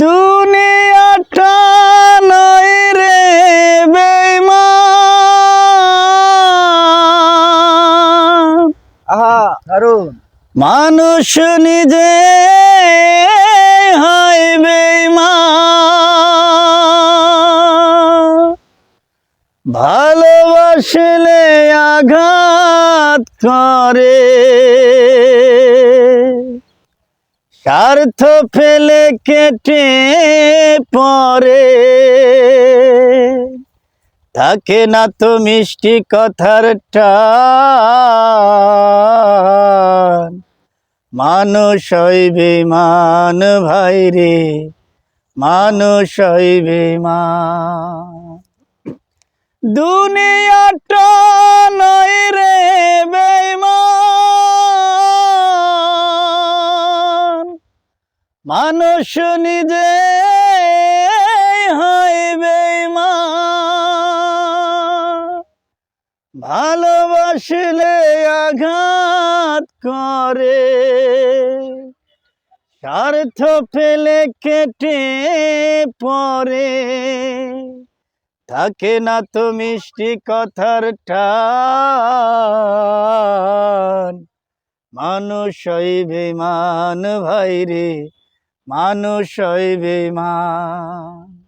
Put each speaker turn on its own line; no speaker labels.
দুনিয়াটা নয় রে বেইমান
আহা দারুণ
মানুষ নিজে হয় বেইমান ভালোবাসলে আঘাত করে। স্বার্থ ফেলে কেটে পরে থাকে না তো মিষ্টি কথার মানুষ হইবে মান ভাই রে, মানুষ হইবে মান। দুনিয়াটা মানুষ নিজে হয় বেমান ভালোবাসলে আঘাত করে। স্বার্থ ফেলে কেটে পরে থাকে না তো মিষ্টি কথার টান। মানুষ হইবে মান ভাই রে মানুষ হইবে মান